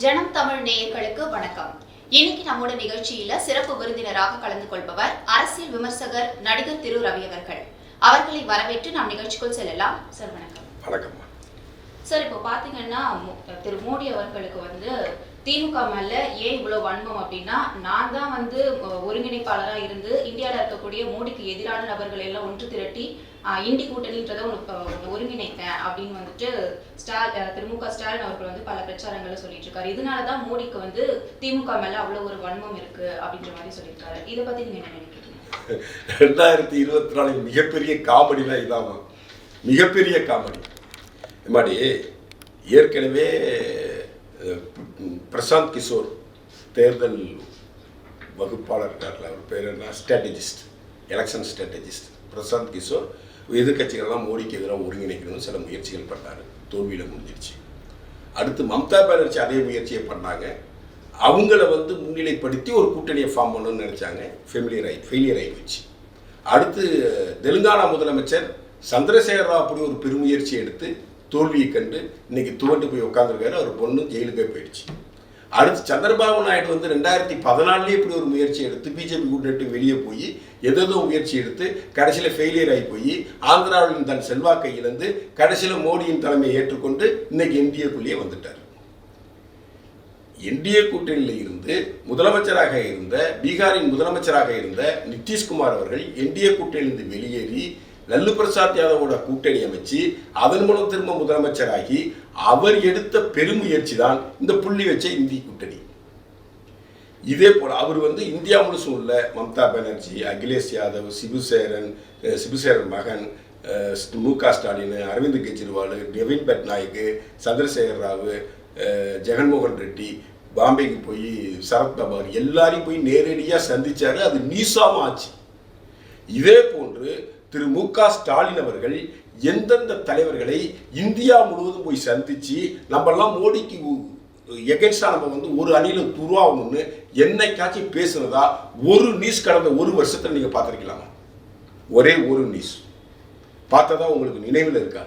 ஜனம் தமிழ் நேயர்களுக்கு வணக்கம். இன்னைக்கு நம்மோட நிகழ்ச்சியில சிறப்பு விருந்தினராக கலந்து கொள்பவர் அரசியல் விமர்சகர் நடிகர் திரு ரவி அவர்கள். அவர்களை வரவேற்று நாம் நிகழ்ச்சிக்குள் செல்லலாம். சார் வணக்கம். வணக்கம்மா சார் இப்போ பாத்தீங்கன்னா திரு மோடி அவர்களுக்கு வந்து திமுக மேல ஏன் இவ்வளவு வன்மம் அப்படின்னா நான் தான் வந்து அஹ், ஒருங்கிணைப்பாளரா இருந்து இந்தியால இருக்கக்கூடிய மோடிக்கு எதிரான நபர்களை எல்லாம் ஒன்று திரட்டி இண்டி கூட்டணின்றதை உனக்கு ஒருங்கிணைக்க ஒருங்கிணைத்தேன் அப்படின்னு வந்துட்டு ஸ்டால் திரு மு க ஸ்டாலின் அவர்கள் வந்து பல பிரச்சாரங்களை சொல்லிட்டு இருக்காரு இதனாலதான் மோடிக்கு வந்து திமுக மேல அவ்வளவு ஒரு வன்மம் இருக்கு அப்படின்ற மாதிரி சொல்லியிருக்காரு. இதை பத்தி நீங்க என்ன நினைக்கிறீங்க? ரெண்டாயிரத்தி இருபத்தி நாலில் மிகப்பெரிய காமெடினா இதாமா மிகப்பெரிய காமெடி. இந்த மாதிரி ஏற்கனவே பிரசாந்த் கிஷோர் தேர்தல் வகுப்பாளர் இருக்கார்ல அவர் பேர் என்ன? Strategist election strategist Prashant Kishor எதிர்கட்சிகள்லாம் மோடிக்கு எதிராக ஒருங்கிணைக்கணும்னு சில முயற்சிகள் பண்ணார். தோல்வியில் முடிஞ்சிருச்சு. அடுத்து மம்தா பானர்ஜி அதே முயற்சியை பண்ணாங்க. அவங்கள வந்து முன்னிலைப்படுத்தி ஒரு கூட்டணியை ஃபார்ம் பண்ணணும்னு நினச்சாங்க. ஃபெமிலியர் ஆகி ஃபெயிலியர் ஆகி போச்சு. அடுத்து தெலுங்கானா முதலமைச்சர் சந்திரசேகர ராவ் அப்படி ஒரு பெருமுயற்சி எடுத்து தோல்வியை கண்டு இன்னைக்கு துவண்டு போய் உட்காந்துருக்காரு அவர் பொண்ணு ஜெயிலுக்கே போயிடுச்சு. அடுத்து சந்திரபாபு நாயுடு வந்து ரெண்டாயிரத்தி பதினாலுலேயே இப்படி ஒரு முயற்சி எடுத்து பிஜேபி கூட்டிட்டு வெளியே போய் எதோ முயற்சி எடுத்து கடைசியில் ஃபெயிலியர் ஆகி போய் ஆந்திராவில் தன் செல்வாக்கை இழந்து கடைசியில் மோடியின் தலைமையை ஏற்றுக்கொண்டு இன்னைக்கு என்டிஏக்குள்ளேயே வந்துட்டார். என்டிஏ கூட்டணியில் இருந்து முதலமைச்சராக இருந்த பீகாரின் முதலமைச்சராக இருந்த நிதிஷ்குமார் அவர்கள் என்டிஏ கூட்டணியிலிருந்து வெளியேறி லல்லு பிரசாத் யாதவோட கூட்டணி அமைச்சு அதன் மூலம் திரும்ப முதலமைச்சராகி அவர் எடுத்த பெருமுயற்சி தான் இந்த புள்ளி வச்ச இந்திய கூட்டணி. இதே போல் அவர் வந்து இந்தியா முழுசும் உள்ள மம்தா பானர்ஜி அகிலேஷ் யாதவ் சிபுசேரன் சிபுசேரன் மகன் மு க ஸ்டாலின் அரவிந்த் கெஜ்ரிவால் நவீன் பட்நாயக் சந்திரசேகர் ராவ் ஜெகன்மோகன் ரெட்டி பாம்பேக்கு போய் சரத்பவார் எல்லாரையும் போய் நேரடியாக சந்தித்தார் அது நீசாம ஆச்சு. இதே போன்று திரு மு க ஸ்டாலின் அவர்கள் எந்தெந்த தலைவர்களை இந்தியா முழுவதும் போய் சந்திச்சு நம்மெல்லாம் மோடிக்கு எகென்ஸ்டா நம்ம வந்து ஒரு அணியில துருவாகணும்னு என்னைக்காச்சும் பேசுனதா ஒரு நியூஸ் கடந்த ஒரு வருஷத்துல நீங்க பார்த்துருக்கலாமா ஒரே ஒரு நியூஸ் பார்த்ததா உங்களுக்கு நினைவில் இருக்கா?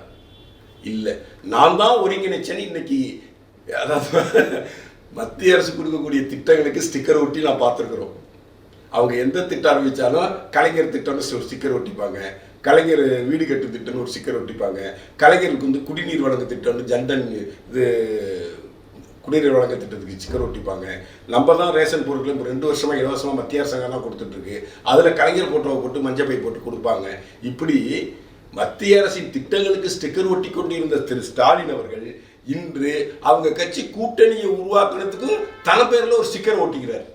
இல்லை. நான் தான் ஒருங்கிணைச்சேன்னு இன்னைக்கு அதாவது மத்திய அரசு கொடுக்கக்கூடிய திட்டங்களுக்கு ஸ்டிக்கர் ஒட்டி நான் பார்த்துருக்குறோம். அவங்க எந்த திட்டம் ஆரம்பித்தாலும் கலைஞர் திட்டம்னு ஒரு ஸ்டிக்கர் ஒட்டிப்பாங்க. கலைஞர் வீடு கட்டு திட்டம்னு ஒரு ஸ்டிக்கர் ஒட்டிப்பாங்க. கலைஞருக்கு வந்து குடிநீர் வழங்கு திட்டம்னு ஜன்தன் இது குடிநீர் வழங்க திட்டத்துக்கு ஸ்டிக்கர் ஒட்டிப்பாங்க. நம்ம தான் ரேஷன் பொருட்கள் இப்போ ரெண்டு வருஷமாக இலவசமாக மத்திய அரசாங்கம் தான் கொடுத்துட்ருக்கு. அதில் கலைஞர் ஃபோட்டோவை போட்டு மஞ்சள் பை போட்டு கொடுப்பாங்க. இப்படி மத்திய அரசின் திட்டங்களுக்கு ஸ்டிக்கர் ஒட்டி கொண்டு இருந்த திரு ஸ்டாலின் அவர்கள் இன்று அவங்க கட்சி கூட்டணியை உருவாக்குறதுக்கு தலை பேரில் ஒரு ஸ்டிக்கர் ஒட்டிக்கிறார்.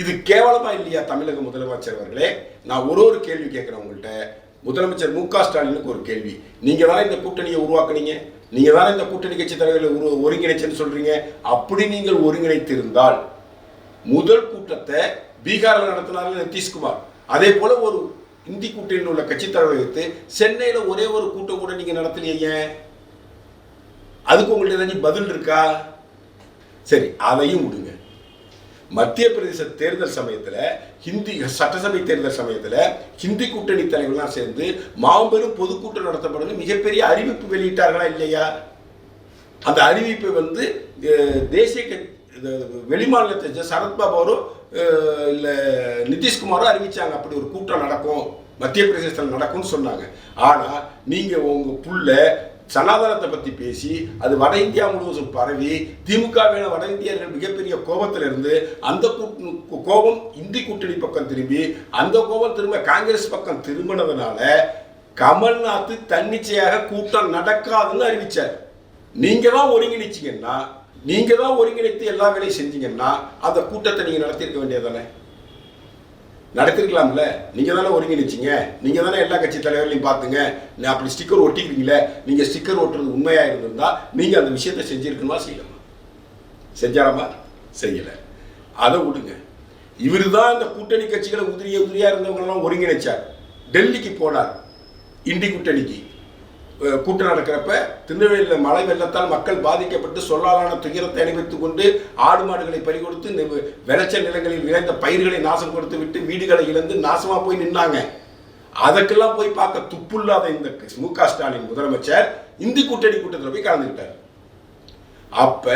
இது கேவலமா இல்லையா தமிழக முதலமைச்சர் அவர்களே? நான் ஒரு ஒரு கேள்வி கேட்கிறேன் உங்கள்கிட்ட முதலமைச்சர் மு க ஸ்டாலினுக்கு ஒரு கேள்வி. நீங்க தானே இந்த கூட்டணியை உருவாக்குனீங்க? நீங்க தானே இந்த கூட்டணி கட்சி தலைவர்களை உரு ஒருங்கிணைச்சேன்னு சொல்றீங்க? அப்படி நீங்கள் ஒருங்கிணைத்திருந்தால் முதல் கூட்டத்தை பீகாரில் நடத்தினார்கள் நிதிஷ்குமார். அதே போல ஒரு இந்தி கூட்டணியில் உள்ள கட்சி தலைவரை வைத்து சென்னையில் ஒரே ஒரு கூட்டம் கூட நீங்க நடத்தலையே. அதுக்கு உங்கள்கிட்ட ஏதாச்சும் பதில் இருக்கா? சரி அதையும் விடுங்க. மத்திய பிரதேச தேர்தல் சமயத்தில் ஹிந்தி சட்டசபை தேர்தல் சமயத்தில் ஹிந்தி கூட்டணி தலைவர்கள்லாம் சேர்ந்து மாபெரும் பொதுக்கூட்டம் நடத்தப்படும் மிகப்பெரிய அறிவிப்பு வெளியிட்டார்களா இல்லையா? அந்த அறிவிப்பை வந்து தேசிய வெளிமாநிலத்தை சேர்ந்த சரத்பாபுவரும் இல்லை நிதிஷ்குமாரும் அறிவிச்சாங்க. அப்படி ஒரு கூட்டம் நடக்கும். மத்திய பிரதேசத்தில் நடக்கும்னு சொன்னாங்க. ஆனால் நீங்கள் உங்கள் புள்ள சனாதனத்தை பற்றி பேசி அது வட இந்தியா முழுவதும் பரவி திமுக மேல வட இந்தியர்கள் மிகப்பெரிய கோபத்திலிருந்து அந்த கோபம் இந்தி கூட்டணி பக்கம் திரும்பி அந்த கோபம் திரும்ப காங்கிரஸ் பக்கம் திரும்பினதுனால கமல்நாத் தன்னிச்சையாக கூட்டம் நடக்காதுன்னு அறிவிச்சார். நீங்கள் தான் ஒருங்கிணைச்சிங்கன்னா நீங்கள் தான் ஒருங்கிணைத்து எல்லா வேலையும் செஞ்சீங்கன்னா அந்த கூட்டத்தை நீங்கள் நடத்தியிருக்க வேண்டியது வேண்டியதானே நடத்திருக்கலாம்ல. நீங்க தானே ஒருங்கிணைச்சிங்க. நீங்க தானே எல்லா கட்சி தலைவர்களையும் பார்த்துங்க. நான் அப்படி ஸ்டிக்கர் ஒட்டிக்கிறீங்களே. நீங்க ஸ்டிக்கர் ஒட்டுறது உண்மையா இருந்திருந்தா நீங்க அந்த விஷயத்த செஞ்சிருக்கணுமா செய்யலாமா? செஞ்சாராமா? செய்யல. அதை விடுங்க. இவர் தான் இந்த கூட்டணி கட்சிகளை உதிரியா உதிரியா இருந்தவங்களெல்லாம் ஒருங்கிணைச்சார். டெல்லிக்கு போனார். இண்டி கூட்டணிக்கு. கூட்டம் நடக்கிறப்ப திருநெல்வேலியில் மழை வெள்ளத்தால் மக்கள் பாதிக்கப்பட்டு சொல்லாலான துயரத்தை அனுபவித்துக் கொண்டு ஆடு மாடுகளை பறிகொடுத்து விளைச்ச நிலங்களில் விளைந்த பயிர்களை நாசம் கொடுத்து விட்டு வீடுகளை இழந்து நாசமாக போய் நின்னாங்க. அதற்கெல்லாம் போய் பார்க்க துப்புள்ளாத இந்த மு க ஸ்டாலின் முதலமைச்சர் இந்தி கூட்டணி கூட்டத்தில் போய் கலந்துக்கிட்டார். அப்ப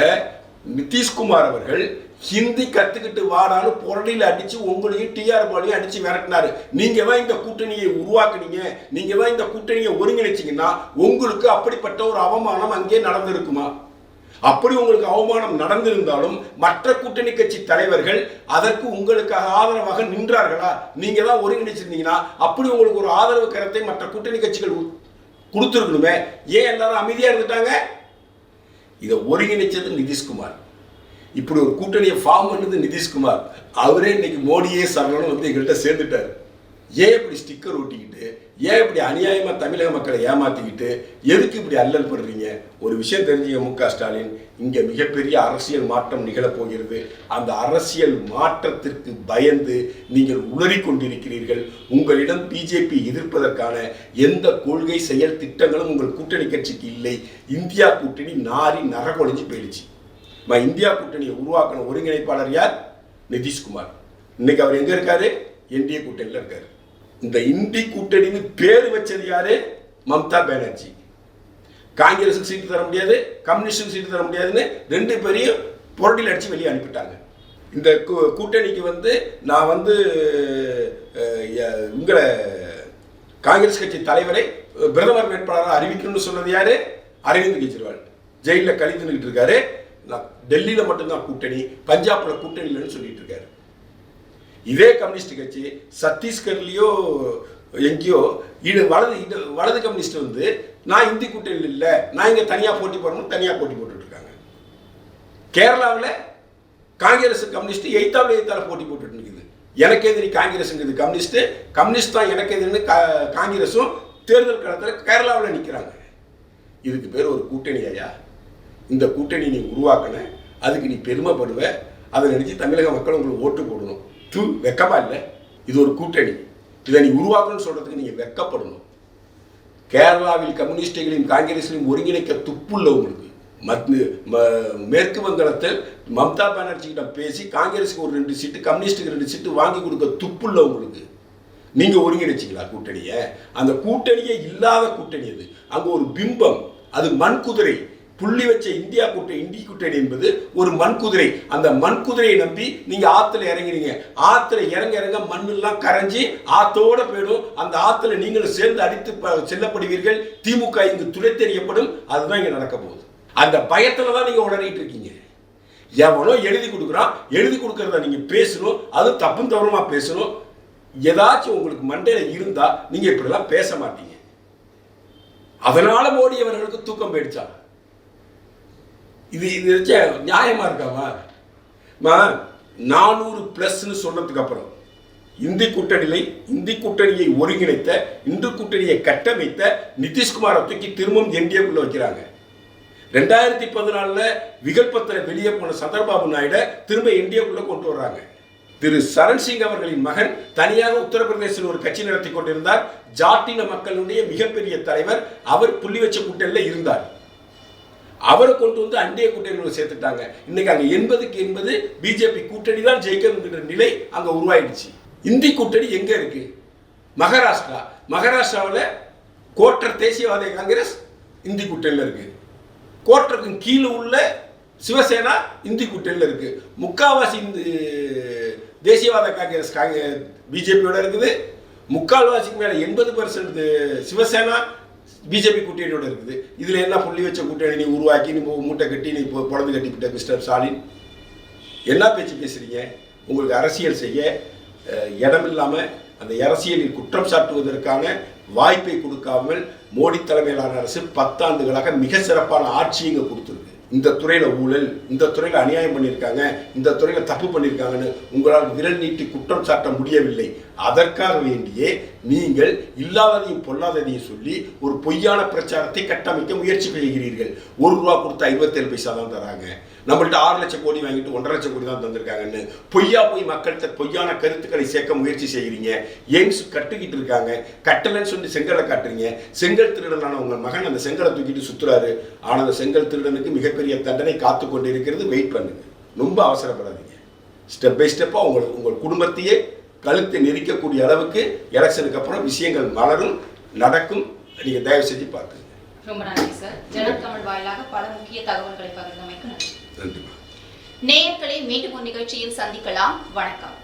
நிதிஷ்குமார் அவர்கள் ஹிந்தி கத்துக்கிட்டு வாடான்னு புரடியில் அடிச்சு உங்களையும் டிஆர் பாலையும் அடிச்சு விரட்டினாரு. நீங்க தான் இந்த கூட்டணியை உருவாக்குனீங்க. நீங்க தான் இந்த கூட்டணியை ஒருங்கிணைச்சிங்கன்னா உங்களுக்கு அப்படிப்பட்ட ஒரு அவமானம் அங்கே நடந்திருக்குமா? அப்படி உங்களுக்கு அவமானம் நடந்திருந்தாலும் மற்ற கூட்டணி கட்சி தலைவர்கள் அதற்கு உங்களுக்காக ஆதரவாக நின்றார்களா? நீங்க தான் ஒருங்கிணைச்சிருந்தீங்கன்னா அப்படி உங்களுக்கு ஒரு ஆதரவு கரத்தை மற்ற கூட்டணி கட்சிகள் கொடுத்துருக்கணுமே. ஏன் எல்லாரும் அமைதியா இருந்துட்டாங்க? இதை ஒருங்கிணைச்சது நிதிஷ்குமார். இப்படி ஒரு கூட்டணியை ஃபார்ம் பண்ணது நிதிஷ்குமார். அவரே இன்னைக்கு மோடியே சரணம் வந்து எங்கள்கிட்ட சேர்ந்துட்டார். ஏன் இப்படி ஸ்டிக்கர் ஒட்டிக்கிட்டு ஏன் இப்படி அநியாயமாக தமிழக மக்களை ஏமாற்றிக்கிட்டு எதுக்கு இப்படி அல்லல் படுறீங்க? ஒரு விஷயம் தெரிஞ்சுங்க மு க ஸ்டாலின். இங்கே மிகப்பெரிய அரசியல் மாற்றம் நிகழப் போகிறது. அந்த அரசியல் மாற்றத்திற்கு பயந்து நீங்கள் உளறி கொண்டிருக்கிறீர்கள் உங்களிடம் பிஜேபி எதிர்ப்பதற்கான எந்த கொள்கை செயல் திட்டங்களும் உங்கள் கூட்டணி கட்சிக்கு இல்லை. இந்தியா கூட்டணி நாரி நரகொழிஞ்சு போயிடுச்சு. இந்தியா கூட்டணியை உருவாக்கின ஒருங்கிணைப்பாளர் யார்? நிதிஷ்குமார். இன்னைக்கு அவர் எங்க இருக்காரு? என்டிஏ கூட்டணியில் இருக்காரு. இந்த இந்தி கூட்டணின்னு பேர் வச்சது யாரு? மம்தா பானர்ஜி. காங்கிரஸுக்கு சீட்டு தர முடியாது கம்யூனிஸ்டுக்கு சீட்டு தர முடியாதுன்னு ரெண்டு பேரையும் புரட்டில் அடிச்சு வெளியே அனுப்பிட்டாங்க. இந்த கூ- கூட்டணிக்கு வந்து நான் வந்து உங்களை காங்கிரஸ் கட்சி தலைவரை பிரதமர் வேட்பாளராக அறிவிக்கணும்னு சொன்னது யாரு? அரவிந்த் கெஜ்ரிவால். ஜெயிலில் கழித்துக்கிட்டு இருக்காரு. நான் டெல்லியில் மட்டும்தான் கூட்டணி பஞ்சாபில் கூட்டணி இல்லைன்னு சொல்லிட்டு இருக்காரு. இதே கம்யூனிஸ்ட் கட்சி சத்தீஸ்கர்லேயோ எங்கேயோ இது வலது இது வலது கம்யூனிஸ்ட் வந்து நான் இந்தி கூட்டணியில் இல்லை நான் இங்கே தனியாக போட்டி போடணும் தனியாக போட்டி போட்டுட்ருக்காங்க கேரளாவில் காங்கிரஸ் கம்யூனிஸ்ட் எய்த்தாவில் எய்த்தால போட்டி போட்டுட்டு இருக்குது. எனக்கு எதிரி காங்கிரஸுங்கிறது கம்யூனிஸ்ட் கம்யூனிஸ்ட் தான் எனக்கு எதிரின்னு கா- காங்கிரஸும் தேர்தல் களத்தில் கேரளாவில் நிற்கிறாங்க இதுக்கு பேர் ஒரு கூட்டணி ஐயா. இந்த கூட்டணி நீ உருவாக்கின அதுக்கு நீ பெருமைப்படுவ அதை நினைச்சு தமிழக மக்கள் உங்களுக்கு ஓட்டு போடணும். தூ வெக்கமா இல்லை. இது ஒரு கூட்டணி. இதை நீ உருவாக்கணும்னு சொல்றதுக்கு நீங்கள் வெக்கப்படணும். கேரளாவில் கம்யூனிஸ்டுகளையும் காங்கிரஸையும் ஒருங்கிணைக்க துப்புள்ள உங்களுக்கு. மத்- ம- மேற்கு வங்காளத்தில் மம்தா பானர்ஜியிடம் பேசி காங்கிரஸுக்கு ஒரு ரெண்டு சீட்டு கம்யூனிஸ்டுக்கு ரெண்டு சீட்டு வாங்கி கொடுக்க துப்புள்ள உங்களுக்கு. நீங்கள் ஒருங்கிணைச்சிங்களா கூட்டணியை? அந்த கூட்டணியே இல்லாத கூட்டணி அது. அங்கே ஒரு பிம்பம் அது மண் குதிரை புள்ளி வச்ச இந்தியா கூட்டணி இண்டி கூட்டணி என்பது ஒரு மண் குதிரை அந்த மண் குதிரையை நம்பி நீங்க ஆத்துல இறங்குறீங்க ஆத்துல இறங்க இறங்க மண்ணெல்லாம் கரைஞ்சி ஆத்தோட போயிடும். அந்த ஆத்துல நீங்களும் சேர்ந்து அடித்து செல்லப்படுவீர்கள். திமுக இங்கு துளைத்தெறியப்படும் அதுதான் இங்க நடக்க போகுது. அந்த பயத்துல தான் நீங்க உடனிட்டு இருக்கீங்க. எவனோ எழுதி கொடுக்குறான். எழுதி கொடுக்கறத நீங்க பேசணும். அது தப்பும் தவறுமா பேசணும். ஏதாச்சும் உங்களுக்கு மண்டையில இருந்தா நீங்க இப்படிலாம் பேச மாட்டீங்க. அதனால மோடி அவர்களுக்கு தூக்கம் போயிடுச்சா? இது இது வச்ச நியாயமா இருக்காமா மா? நானூறு பிளஸ்னு சொன்னதுக்கு அப்புறம் இந்தி கூட்டணியை இந்தி கூட்டணியை ஒருங்கிணைத்த இந்து கூட்டணியை கட்டமைத்த நிதிஷ்குமாரை தூக்கி திரும்பவும் என்டிஏக்குள்ள வைக்கிறாங்க. ரெண்டாயிரத்தி பதினாலில் விகல்பத்தில் வெளியே போன சந்திரபாபு நாயுடை திரும்ப என்டிஏக்குள்ள கொண்டு வர்றாங்க. திரு சரண் சிங் அவர்களின் மகன் தனியாக உத்தரப்பிரதேசத்தில் ஒரு கட்சி நடத்தி கொண்டிருந்தார். ஜாட்டின மக்களுடைய மிகப்பெரிய தலைவர் அவர் புள்ளி வச்ச கூட்டணியில் இருந்தார். அவரை கொண்டு வந்து அண்டிய கூட்டணியில் சேர்த்துட்டாங்க. இன்னைக்கு அங்கே எண்பதுக்கு எண்பது பிஜேபி கூட்டணி தான் ஜெயிக்கணுங்கிற நிலை அங்கே உருவாயிடுச்சு. இந்தி கூட்டணி எங்கே இருக்கு? மகாராஷ்டிரா. மகாராஷ்டிராவில் கோட்டர் தேசியவாத காங்கிரஸ் இந்தி கூட்டணியில் இருக்கு. கோட்டருக்கு கீழே உள்ள சிவசேனா இந்தி கூட்டணியில் இருக்கு. முக்காவாசி இந்த தேசியவாத காங்கிரஸ் காங்கிரஸ் பிஜேபியோட இருக்குது. முக்கால்வாசிக்கு மேலே எண்பது பர்சன்ட் சிவசேனா பிஜேபி கூட்டணியோட இருக்குது. இதில் என்ன புள்ளி வச்ச கூட்டணி நீ உருவாக்கி நீ மூட்டை கட்டி நீ இப்போ பிறந்து கட்டிவிட்ட மிஸ்டர் ஸ்டாலின் என்ன பேச்சு பேசுறீங்க? உங்களுக்கு அரசியல் செய்ய இடம் இல்லாமல் அந்த அரசியலில் குற்றம் சாட்டுவதற்கான வாய்ப்பை கொடுக்காமல் மோடி தலைமையிலான அரசு பத்தாண்டுகளாக மிக சிறப்பான ஆட்சி இங்கே கொடுத்துருக்கு. இந்த துறையில் ஊழல் இந்த துறையில் அநியாயம் பண்ணியிருக்காங்க இந்த துறையில் தப்பு பண்ணியிருக்காங்கன்னு உங்களால் விரல் நீட்டி குற்றம் சாட்ட முடியவில்லை. அதற்காக வேண்டியே நீங்கள் இல்லாததையும் பொல்லாததையும் சொல்லி ஒரு பொய்யான பிரச்சாரத்தை கட்டமைக்க முயற்சி செய்கிறீர்கள். ஒரு ரூபா கொடுத்தா ஐம்பத்தேழு பைசா தான் தராங்க. நம்மள்ட்ட ஆறு லட்சம் கோடி வாங்கிட்டு ஒன்றரை லட்சம் கோடி தான் தந்திருக்காங்கன்னு பொய்யா போய் மக்கள்கிட்ட பொய்யான கருத்துக்களை சேர்க்க முயற்சி செய்கிறீங்க எய்ம்ஸ் கட்டுக்கிட்டு இருக்காங்க. கட்டலைன்னு சொல்லி செங்கலை காட்டுறீங்க. செங்கல் திருடனான உங்கள் மகன் அந்த செங்கலை தூக்கிட்டு சுற்றுறாரு ஆனால் அந்த செங்கல் திருடனுக்கு மிகப்பெரிய தண்டனை காத்து கொண்டு இருக்கிறது வெயிட் பண்ணுங்க. ரொம்ப அவசரப்படாதீங்க. ஸ்டெப் பை ஸ்டெப்பாக உங்கள் உங்கள் குடும்பத்தையே கழுத்தை நெரிக்கக்கூடிய அளவுக்கு எலெக்ஷனுக்கு அப்புறம் விஷயங்கள் மலரும் நடக்கும். நீங்கள் தயவு செஞ்சு பார்த்துங்க. ரொம்ப நன்றி சார் ஜனத் தமிழ் வாயிலாக பல முக்கிய தகவல்களை பகிர்ந்தமைக்கு நன்றி. நேயர்களை மீண்டும் ஒரு நிகழ்ச்சியில் சந்திக்கலாம். வணக்கம்.